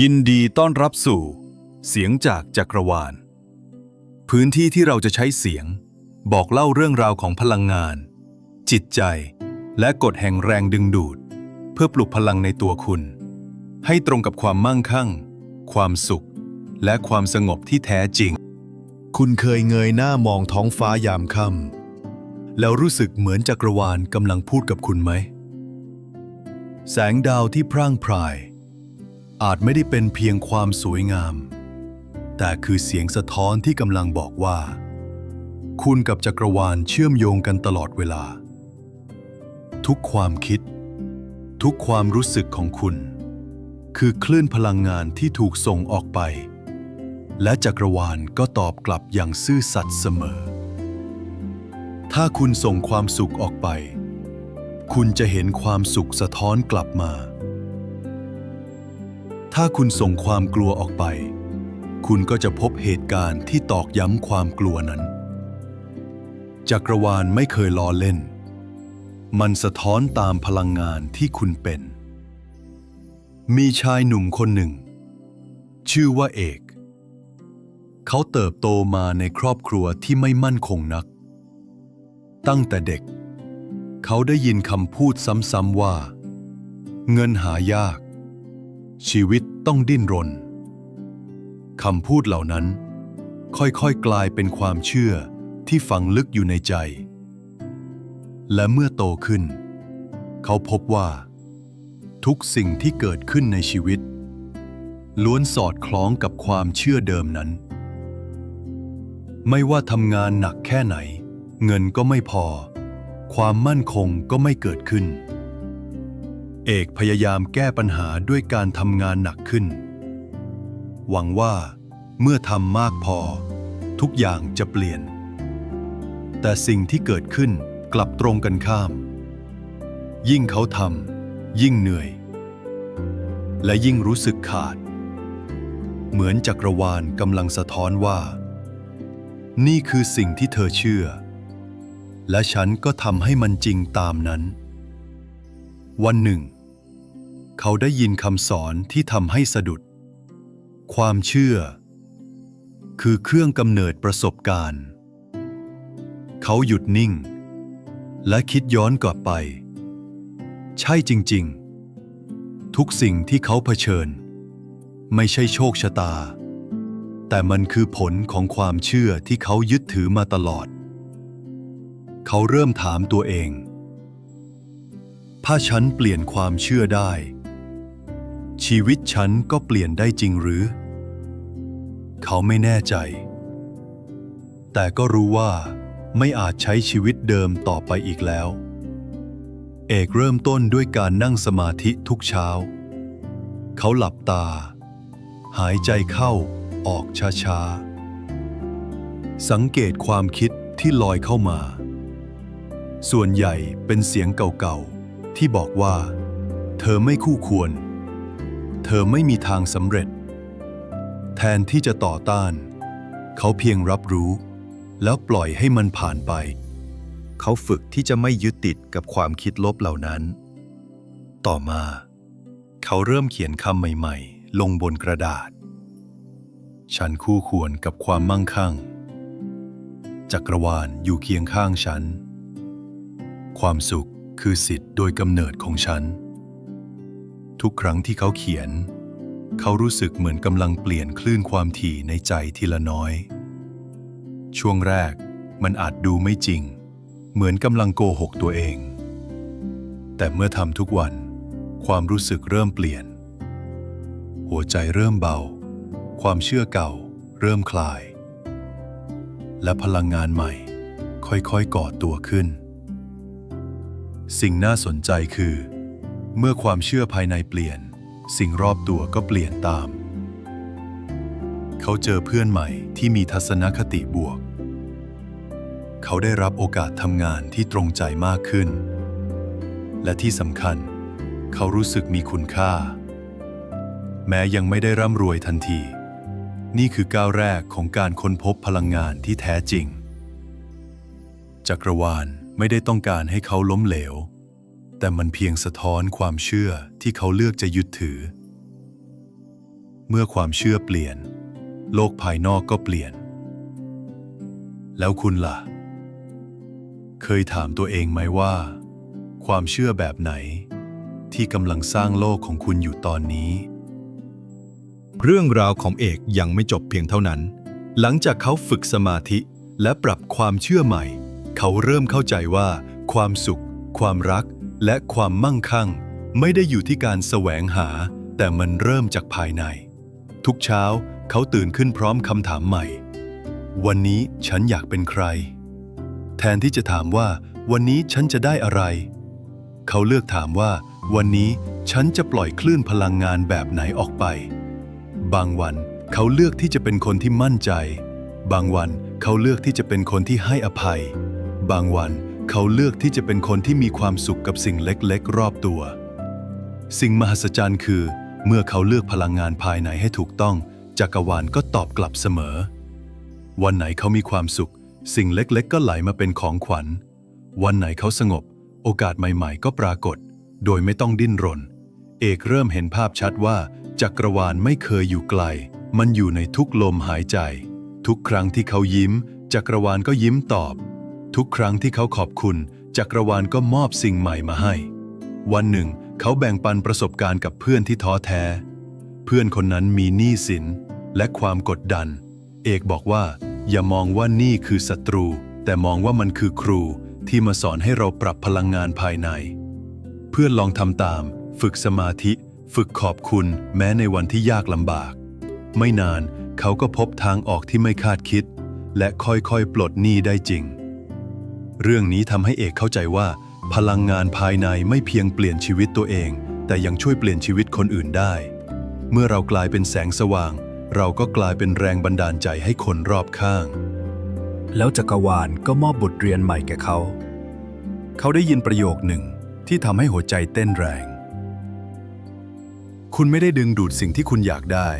ยินดีต้อนรับสู่ เสียงจากจักรวาล พื้นที่ที่เราจะใช้เสียง บอกเล่าเรื่องราวของพลังงาน จิตใจ และกฎแห่งแรงดึงดูด เพื่อปลุกพลังในตัวคุณ ให้ตรงกับความมั่งคั่ง ความสุข และความสงบที่แท้จริง คุณเคยเงยหน้ามองท้องฟ้ายามค่ำแล้วรู้สึกเหมือนจักรวาลกำลังพูดกับคุณไหม แสงดาวที่พร่างพราย อาจไม่ได้เป็นเพียงความสวยงาม แต่คือเสียงสะท้อนที่กำลังบอกว่า คุณกับจักรวาลเชื่อมโยงกันตลอดเวลา ทุกความคิด ทุกความรู้สึกของคุณ คือคลื่นพลังงานที่ถูกส่งออกไป และจักรวาลก็ตอบกลับอย่างซื่อสัตย์เสมอ ถ้าคุณส่งความสุขออกไป คุณจะเห็นความสุขสะท้อนกลับมา ถ้าคุณส่งความกลัวออกไป คุณก็จะพบเหตุการณ์ที่ตอกย้ำความกลัวนั้น จักรวาลไม่เคยล้อเล่น มันสะท้อนตามพลังงานที่คุณเป็น มีชายหนุ่มคนหนึ่ง ชื่อว่าเอก เขาเติบโตมาในครอบครัวที่ไม่มั่นคงนัก ตั้งแต่เด็ก เขาได้ยินคำพูดซ้ำๆว่า เงินหายาก ชีวิตต้องดิ้นรนคำพูดเหล่านั้น ค่อยๆกลายเป็นความเชื่อที่ฝังลึกอยู่ในใจ และเมื่อโตขึ้น เขาพบว่า ทุกสิ่งที่เกิดขึ้นในชีวิต ล้วนสอดคล้องกับความเชื่อเดิมนั้น ไม่ว่าทำงานหนักแค่ไหน เงินก็ไม่พอ ความมั่นคงก็ไม่เกิดขึ้น เอกพยายามแก้ปัญหาด้วยการทำงานหนักขึ้น หวังว่าเมื่อทำมากพอ ทุกอย่างจะเปลี่ยน แต่สิ่งที่เกิดขึ้นกลับตรงกันข้าม ยิ่งเขาทำยิ่งเหนื่อย และยิ่งรู้สึกขาด เหมือนจักรวาลกำลังสะท้อนว่า นี่คือสิ่งที่เธอเชื่อ และฉันก็ทำให้มันจริงตามนั้น วันหนึ่ง เขาได้ยินคำสอนที่ทำให้สะดุด ความเชื่อ คือเครื่องกำเนิดประสบการณ์ เขาหยุดนิ่ง และคิดย้อนกลับไป ใช่จริง ๆ ทุกสิ่งที่เขาเผชิญ ไม่ใช่โชคชะตา แต่มันคือผลของความเชื่อที่เขายึดถือมาตลอด เขาเริ่มถามตัวเองถ้าฉันเปลี่ยนความเชื่อได้ ชีวิตฉันก็เปลี่ยนได้จริงหรือ เขาไม่แน่ใจ แต่ก็รู้ว่าไม่อาจใช้ชีวิตเดิมต่อไปอีกแล้ว เอกเริ่มต้นด้วยการนั่งสมาธิทุกเช้า เขาหลับตา หายใจเข้าออกช้าๆ สังเกตความคิดที่ลอยเข้ามา ส่วนใหญ่เป็นเสียงเก่าๆ ที่บอกว่า เธอไม่คู่ควร เธอไม่มีทางสำเร็จ แทนที่จะต่อต้าน เขาเพียงรับรู้ แล้วปล่อยให้มันผ่านไป เขาฝึกที่จะไม่ยึดติดกับความคิดลบเหล่านั้น ต่อมา เขาเริ่มเขียนคำใหม่ๆ ลงบนกระดาษ ฉันคู่ควรกับความมั่งคั่ง จักรวาลอยู่เคียงข้างฉัน ความสุขคือสิทธิ์โดยกำเนิดของฉัน ทุกครั้งที่เขาเขียน เขารู้สึกเหมือนกำลังเปลี่ยนคลื่นความถี่ในใจทีละน้อย ช่วงแรกมันอาจดูไม่จริง เหมือนกำลังโกหกตัวเอง แต่เมื่อทำทุกวัน ความรู้สึกเริ่มเปลี่ยน หัวใจเริ่มเบา ความเชื่อเก่าเริ่มคลาย และพลังงานใหม่ ค่อยๆก่อตัวขึ้น สิ่งน่าสนใจคือ เมื่อความเชื่อภายในเปลี่ยน สิ่งรอบตัวก็เปลี่ยนตาม เขาเจอเพื่อนใหม่ที่มีทัศนคติบวก เขาได้รับโอกาสทำงานที่ตรงใจมากขึ้น และที่สำคัญ เขารู้สึกมีคุณค่า แม้ยังไม่ได้ร่ำรวยทันที นี่คือก้าวแรกของการค้นพบพลังงานที่แท้จริง จักรวาลไม่ได้ต้องการให้เขาล้มเหลว แต่มันเพียงสะท้อนความเชื่อที่เขาเลือกจะยึดถือ เมื่อความเชื่อเปลี่ยน โลกภายนอกก็เปลี่ยน แล้วคุณล่ะ เคยถามตัวเองไหมว่า ความเชื่อแบบไหน ที่กำลังสร้างโลกของคุณอยู่ตอนนี้ เรื่องราวของเอกยังไม่จบเพียงเท่านั้น หลังจากเขาฝึกสมาธิและปรับความเชื่อใหม่ เขาเริ่มเข้าใจว่า ความสุข ความรัก และความมั่งคั่งไม่ได้อยู่ที่การแสวงหา แต่มันเริ่มจากภายใน ทุกเช้าเขาตื่นขึ้นพร้อมคำถามใหม่ วันนี้ฉันอยากเป็นใคร แทนที่จะถามว่า วันนี้ฉันจะได้อะไร เขาเลือกถามว่า วันนี้ฉันจะปล่อยคลื่นพลังงานแบบไหนออกไป บางวันเขาเลือกที่จะเป็นคนที่มั่นใจ บางวันเขาเลือกที่จะเป็นคนที่ให้อภัย บางวัน เขาเลือกที่จะเป็นคนที่มีความสุขกับสิ่งเล็กๆ รอบตัว สิ่งมหัศจรรย์คือ เมื่อเขาเลือกพลังงานภายในให้ถูกต้อง จักรวาลก็ตอบกลับเสมอ วันไหนเขามีความสุข สิ่งเล็กๆ ก็ไหลมาเป็นของขวัญ วันไหนเขาสงบ โอกาสใหม่ๆ ก็ปรากฏ โดยไม่ต้องดิ้นรน เอกเริ่มเห็นภาพชัดว่า จักรวาลไม่เคยอยู่ไกล มันอยู่ในทุกลมหายใจ ทุกครั้งที่เขายิ้ม จักรวาลก็ยิ้มตอบ ทุกครั้งที่เขาขอบคุณจักรวาลก็มอบสิ่งใหม่มาให้ วันหนึ่ง เขาแบ่งปันประสบการณ์กับเพื่อนที่ท้อแท้ เพื่อนคนนั้นมีหนี้สินและความกดดัน เอกบอกว่า อย่ามองว่านี่คือศัตรู แต่มองว่ามันคือครูที่มาสอนให้เราปรับพลังงานภายใน เพื่อนลองทำตาม ฝึกสมาธิ ฝึกขอบคุณ แม้ในวันที่ยากลำบาก ไม่นานเขาก็พบทางออกที่ไม่คาดคิด และค่อยๆ ปลดหนี้ได้จริง เรื่องนี้ทำให้เอกเข้าใจว่า พลังงานภายในไม่เพียงเปลี่ยนชีวิตตัวเอง แต่ยังช่วยเปลี่ยนชีวิตคนอื่นได้ เมื่อเรากลายเป็นแสงสว่าง เราก็กลายเป็นแรงบันดาลใจให้คนรอบข้าง แล้วจักรวาลก็มอบบทเรียนใหม่แก่เขา เขาได้ยินประโยคหนึ่งที่ทำให้หัวใจเต้นแรง คุณไม่ได้ดึงดูดสิ่งที่คุณอยากได้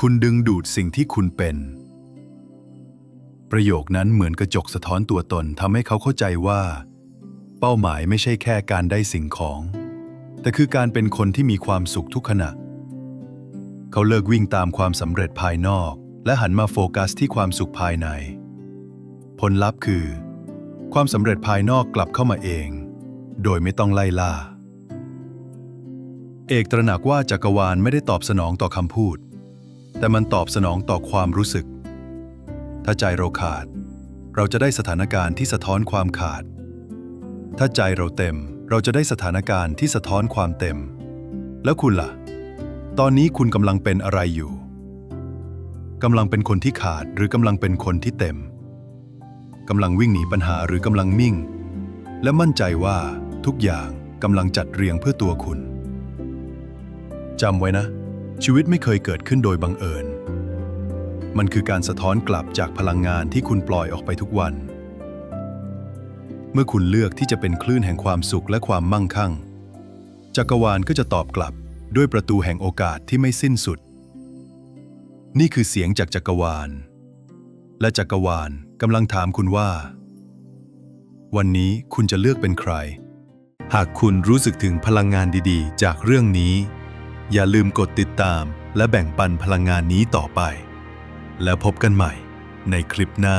คุณดึงดูดสิ่งที่คุณเป็น ประโยคนั้นเหมือนกระจกสะท้อนตัวตนทำให้เขาเข้าใจว่า เป้าหมายไม่ใช่แค่การได้สิ่งของ แต่คือการเป็นคนที่มีความสุขทุกขณะ เขาเลิกวิ่งตามความสำเร็จภายนอก และหันมาโฟกัสที่ความสุขภายใน ผลลัพธ์คือ ความสำเร็จภายนอกกลับเข้ามาเอง โดยไม่ต้องไล่ล่า เอกตระหนักว่าจักรวาลไม่ได้ตอบสนองต่อคำพูด แต่มันตอบสนองต่อความรู้สึก ถ้าใจเราขาด เราจะได้สถานการณ์ที่สะท้อนความขาด ถ้าใจเราเต็ม เราจะได้สถานการณ์ที่สะท้อนความเต็ม แล้วคุณล่ะ ตอนนี้คุณกำลังเป็นอะไรอยู่กำลังเป็นคนที่ขาดหรือกำลังเป็นคนที่เต็มกำลังวิ่งหนีปัญหาหรือกำลังมิ่ง และมั่นใจว่าทุกอย่างกำลังจัดเรียงเพื่อตัวคุณจำไว้นะ ชีวิตไม่เคยเกิดขึ้นโดยบังเอิญ มันคือการสะท้อนกลับจากพลังงานที่คุณปล่อยออกไปทุกวัน เมื่อคุณเลือกที่จะเป็นคลื่นแห่งความสุขและความมั่งคั่ง จักรวาลก็จะตอบกลับด้วยประตูแห่งโอกาสที่ไม่สิ้นสุด นี่คือเสียงจากจักรวาล และจักรวาลกำลังถามคุณว่า วันนี้คุณจะเลือกเป็นใคร หากคุณรู้สึกถึงพลังงานดีๆ จากเรื่องนี้ อย่าลืมกดติดตามและแบ่งปันพลังงานนี้ต่อไป แล้วพบกันใหม่ในคลิปหน้า